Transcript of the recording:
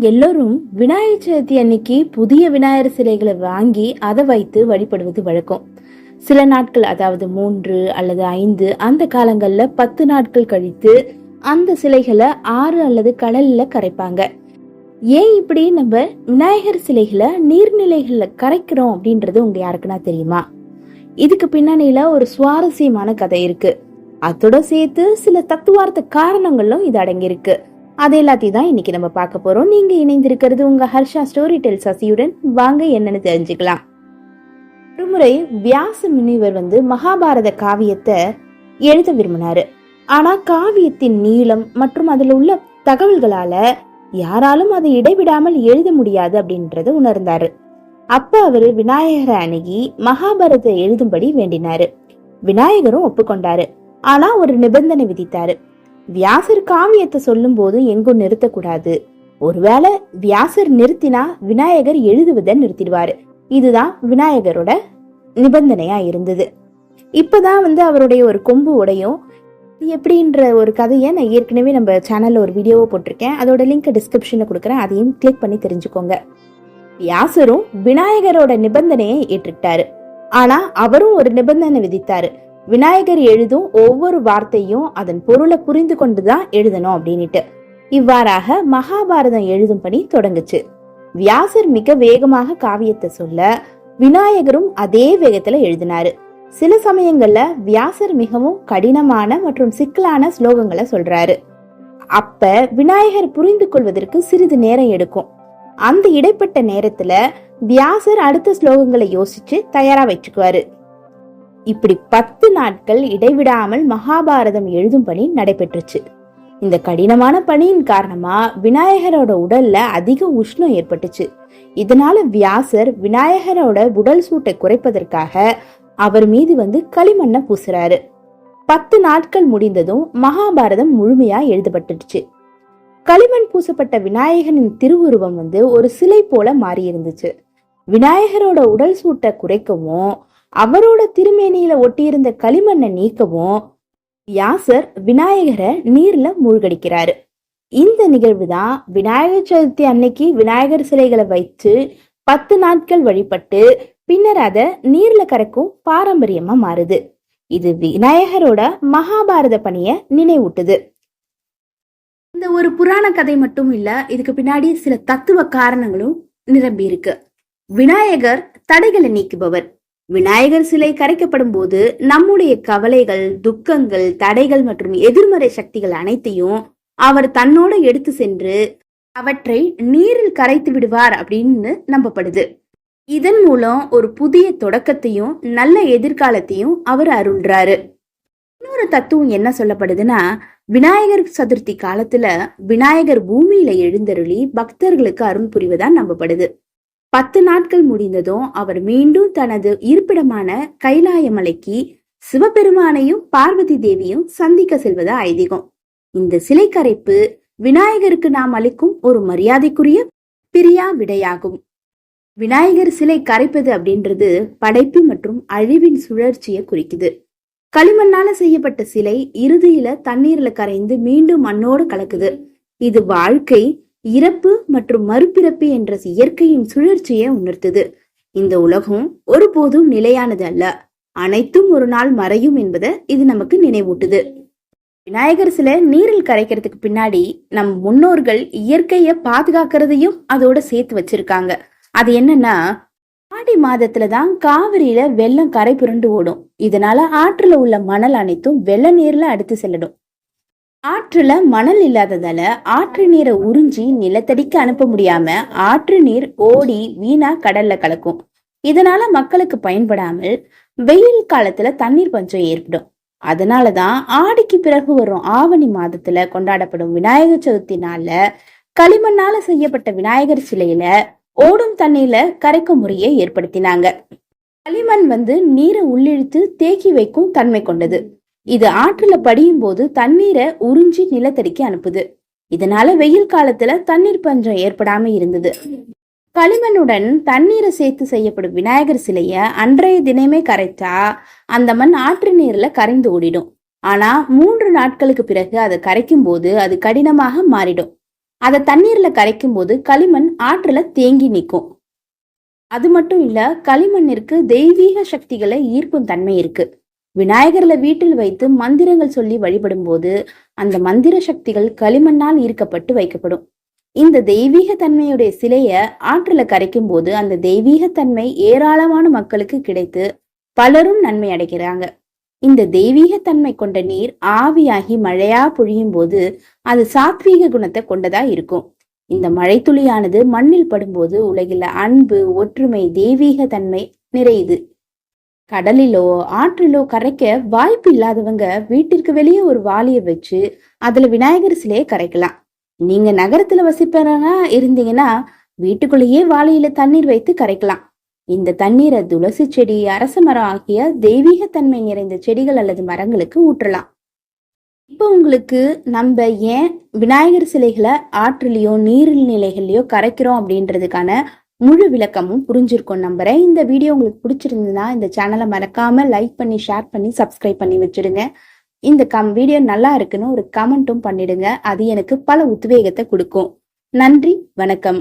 எல்லோரும் விநாயகர் சதுர்த்தி அன்னைக்கு புதிய விநாயகர் சிலைகளை வாங்கி அதை வைத்து வழிபடுவது வழக்கம். சில நாட்கள் அதாவது மூன்று அல்லது ஐந்து அந்த காலங்கள்ல பத்து நாட்கள் கழித்து அந்த சிலைகளை ஆறு அல்லது கடல்ல கரைப்பாங்க. ஏன் இப்படி நம்ம விநாயகர் சிலைகளை நீர்நிலைகள்ல கரைக்கிறோம் அப்படின்றது உங்க யாருக்குன்னா தெரியுமா? இதுக்கு பின்னணியில ஒரு சுவாரஸ்யமான கதை இருக்கு. அதோட சேர்த்து சில தத்துவார்த்த காரணங்களும் இது அடங்கியிருக்கு. அது எல்லாத்தையும் தான் இன்னைக்கு நம்ம பார்க்க போறோம். நீங்க இணைந்திருக்கிறது உங்க ஹர்ஷா ஸ்டோரி டெல் சசியுடன். வாங்க என்னன்னு தெரிஞ்சுக்கலாம். ஒருமுறை வியாச முனிவர் வந்து மகாபாரத காவியத்தை எழுத விரும்பினாரு. ஆனா காவியத்தின் நீளம் மற்றும் அதுல உள்ள தகவல்களால யாராலும் அதை இடைவிடாமல் எழுத முடியாது அப்படின்றத உணர்ந்தாரு. அப்ப அவரு விநாயகரை அணுகி மகாபாரதத்தை எழுதும்படி வேண்டினாரு. விநாயகரும் ஒப்புக்கொண்டாரு. ஆனா ஒரு நிபந்தனை விதித்தாரு. வியாசர் காவியத்தை சொல்லும் போது எங்கும் நிறுத்தக்கூடாது. ஒருவேளை வியாசர் நிறுத்தினா விநாயகர் எழுதுவதை நிறுத்திடுவாரு. இதுதான் விநாயகரோட நிபந்தனையா இருந்தது. இப்பதான் வந்து அவருடைய ஒரு கொம்பு உடையும். இது எப்படின்ற ஒரு கதையை நான் ஏற்கனவே நம்ம சேனல்ல ஒரு வீடியோவை போட்டிருக்கேன். அதோட லிங்க் டிஸ்கிரிப்ஷன்ல கொடுக்குறேன். அதையும் கிளிக் பண்ணி தெரிஞ்சுக்கோங்க. வியாசரும் விநாயகரோட நிபந்தனையை ஏற்றுக்கிட்டாரு. ஆனா அவரும் ஒரு நிபந்தனை விதித்தாரு. விநாயகர் எழுதும் ஒவ்வொரு வார்த்தையும் அதன் பொருளை புரிந்து கொண்டுதான் எழுதணும் அப்படின்னுட்டு. இவ்வாறாக மகாபாரதம் எழுதும் பணி தொடங்குச்சு. வியாசர் மிக வேகமாக காவியத்தை சொல்ல விநாயகரும் அதே வேகத்துல எழுதினாரு. சில சமயங்கள்ல வியாசர் மிகவும் கடினமான மற்றும் சிக்கலான ஸ்லோகங்களை சொல்றாரு. அப்ப விநாயகர் புரிந்து கொள்வதற்கு சிறிது நேரம் எடுக்கும். அந்த இடைப்பட்ட நேரத்துல வியாசர் அடுத்த ஸ்லோகங்களை யோசிச்சு தயாரா வச்சுக்குவாரு. இப்படி பத்து நாட்கள் இடைவிடாமல் மகாபாரதம் எழுதும் பணி நடைபெற்றுச்சு. இந்த கடினமான பணியின் காரணமா விநாயகரோட உடல்ல அதிக உஷ்ணம் ஏற்பட்டுச்சு. இதனால வியாசர் விநாயகரோட உடல் சூட்டை குறைப்பதற்காக அவர் மீது வந்து களிமண்ணை பூசுறாரு. பத்து நாட்கள் முடிந்ததும் மகாபாரதம் முழுமையா எழுதப்பட்டுடுச்சு. களிமண் பூசப்பட்ட விநாயகனின் திருவுருவம் வந்து ஒரு சிலை போல மாறி இருந்துச்சு விநாயகரோட உடல் சூட்டை குறைக்கவும் அவரோட திருமேனியில ஒட்டியிருந்த களிமண்ணை நீக்கவும் யாசர் விநாயகரை நீர்ல மூழ்கடிக்கிறாரு. இந்த நிகழ்வு தான் விநாயகர் சதுர்த்தி அன்னைக்கு விநாயகர் சிலைகளை வைத்து பத்து நாட்கள் வழிபட்டு பின்னர் அதை நீர்ல கரைக்கும் பாரம்பரியமா மாறுது. இது விநாயகரோட மகாபாரத பணிய நினைவூட்டுது. இந்த ஒரு புராண கதை மட்டும் இல்ல இதுக்கு பின்னாடி சில தத்துவ காரணங்களும் நிரம்பி இருக்கு விநாயகர் தடைகளை நீக்குபவர். விநாயகர் சிலை கரைக்கப்படும் போது நம்முடைய கவலைகள் துக்கங்கள் தடைகள் மற்றும் எதிர்மறை சக்திகள் அனைத்தையும் அவர் தன்னோட எடுத்து சென்று அவற்றை நீரில் கரைத்து விடுவார் அப்படின்னு நம்பப்படுது. இதன் மூலம் ஒரு புதிய தொடக்கத்தையும் நல்ல எதிர்காலத்தையும் அவர் அருள்றாரு. இன்னொரு தத்துவம் என்ன சொல்லப்படுதுன்னா விநாயகர் சதுர்த்தி காலத்துல விநாயகர் பூமியில எழுந்தருளி பக்தர்களுக்கு அருள் புரிவதா நம்பப்படுது. பத்து நாட்கள் முடிந்ததும் அவர் மீண்டும் தனது இருப்பிடமான கைலாயமலைக்கு சிவபெருமானையும் பார்வதி தேவியும் சந்திக்க செல்வது ஐதீகம். இந்த சிலை கரைப்பு விநாயகருக்கு நாம் அளிக்கும் ஒரு மரியாதைக்குரிய பிரியா விடையாகும். விநாயகர் சிலை கரைப்பது அப்படின்றது படைப்பு மற்றும் அழிவின் சுழற்சியை குறிக்குது. களிமண்ணால செய்யப்பட்ட சிலை இறுதியில தண்ணீர்ல கரைந்து மீண்டும் மண்ணோடு கலக்குது. இது வாழ்க்கை இறப்பு மற்றும் மறுபிறப்பு என்ற இயற்கையின் சுழற்சியை உணர்த்துது. இந்த உலகம் ஒருபோதும் நிலையானது அல்ல. அனைத்தும் ஒரு நாள் மறையும் என்பதை இது நமக்கு நினைவூட்டுது. விநாயகர் சிலை நீரில் கரைக்கிறதுக்கு பின்னாடி நம் முன்னோர்கள் இயற்கைய பாதுகாக்கிறதையும் அதோட சேர்த்து வச்சிருக்காங்க. அது என்னன்னா ஆடி மாதத்துல தான் காவிரியில வெள்ளம் கரை புரண்டு ஓடும். இதனால ஆற்றுல உள்ள மணல் அனைத்தும் வெள்ள நீர்ல அடுத்து செல்லடும் ஆற்றுல மணல் இல்லாததால ஆற்று நீரை உறிஞ்சி நிலத்தடிக்கு அனுப்ப முடியாம ஆற்று நீர் ஓடி வீணா கடல்ல கலக்கும். இதனால மக்களுக்கு பயன்படாமல் வெயில் காலத்துல தண்ணீர் பஞ்சம் ஏற்படும். அதனாலதான் ஆடிக்கு பிறகு வரும் ஆவணி மாதத்துல கொண்டாடப்படும் விநாயகர் சதுர்த்தி நாள்ல களிமண்ணால செய்யப்பட்ட விநாயகர் சிலையில ஓடும் தண்ணீர்ல கரைக்கும் முறையை ஏற்படுத்தினாங்க. களிமண் வந்து நீரை உள்ளிழுத்து தேக்கி வைக்கும் தன்மை கொண்டது. இது ஆற்றுல படியும் போது தண்ணீரை உறிஞ்சி நிலத்தடிக்கு அனுப்புது. இதனால வெயில் காலத்துல தண்ணீர் பஞ்சம் ஏற்படாம இருந்தது. களிமண்ணுடன் தண்ணீரை சேர்த்து செய்யப்படும் விநாயகர் சிலைய அன்றைய தினமே கரைச்சா அந்த மண் ஆற்று நீர்ல கரைந்து ஓடிடும். ஆனா மூன்று நாட்களுக்கு பிறகு அதை கரைக்கும் போது அது கடினமாக மாறிடும். அதை தண்ணீர்ல கரைக்கும் போது களிமண் ஆற்றுல தேங்கி நிற்கும். அது மட்டும் இல்ல களிமண்ணிற்கு தெய்வீக சக்திகளை ஈர்க்கும் தன்மை இருக்கு. விநாயகர்ல வீட்டில் வைத்து மந்திரங்கள் சொல்லி வழிபடும் போது அந்த மந்திர சக்திகள் களிமண்ணால் ஈர்க்கப்பட்டு வைக்கப்படும். இந்த தெய்வீக தன்மையுடைய சிலைய ஆற்றுல கரைக்கும் போது அந்த தெய்வீக தன்மை ஏராளமான மக்களுக்கு கிடைத்து பலரும் நன்மை அடைகிறாங்க. இந்த தெய்வீக தன்மை கொண்ட நீர் ஆவியாகி மழையா பொழியும் போது அது சாத்வீக குணத்தை கொண்டதா இருக்கும். இந்த மழைத்துளியானது மண்ணில் படும்போது உலகில அன்பு ஒற்றுமை தெய்வீக தன்மை நிறையுது. கடலிலோ ஆற்றிலோ கரைக்க வாய்ப்பு இல்லாதவங்க வீட்டிற்கு வெளியே ஒரு வாளியை வச்சு அதுல விநாயகர் சிலையை கரைக்கலாம். நீங்க நகரத்துல வசிப்பவங்க இருந்தீங்கன்னா வீட்டுக்குள்ளேயே வாளியில தண்ணீர் வைத்து கரைக்கலாம். இந்த தண்ணீரை துளசி செடி அரச மரம் ஆகிய தெய்வீக தன்மை நிறைந்த செடிகள் அல்லது மரங்களுக்கு ஊற்றலாம். இப்போ உங்களுக்கு நம்ம ஏன் விநாயகர் சிலைகளை ஆற்றுலயோ நீரில் நிலைகள்லயோ கரைக்கிறோம் அப்படின்றதுக்கான முழு விளக்கமும் புரிஞ்சிருக்கும் நம்புறேன். இந்த வீடியோ உங்களுக்கு பிடிச்சிருந்ததுன்னா இந்த சேனலை மறக்காம லைக் பண்ணி ஷேர் பண்ணி சப்ஸ்கிரைப் பண்ணி வச்சிடுங்க. இந்த கம் வீடியோ நல்லா இருக்குன்னு ஒரு கமெண்ட்டும் பண்ணிடுங்க. அது எனக்கு பல உத்வேகத்தை கொடுக்கும். நன்றி வணக்கம்.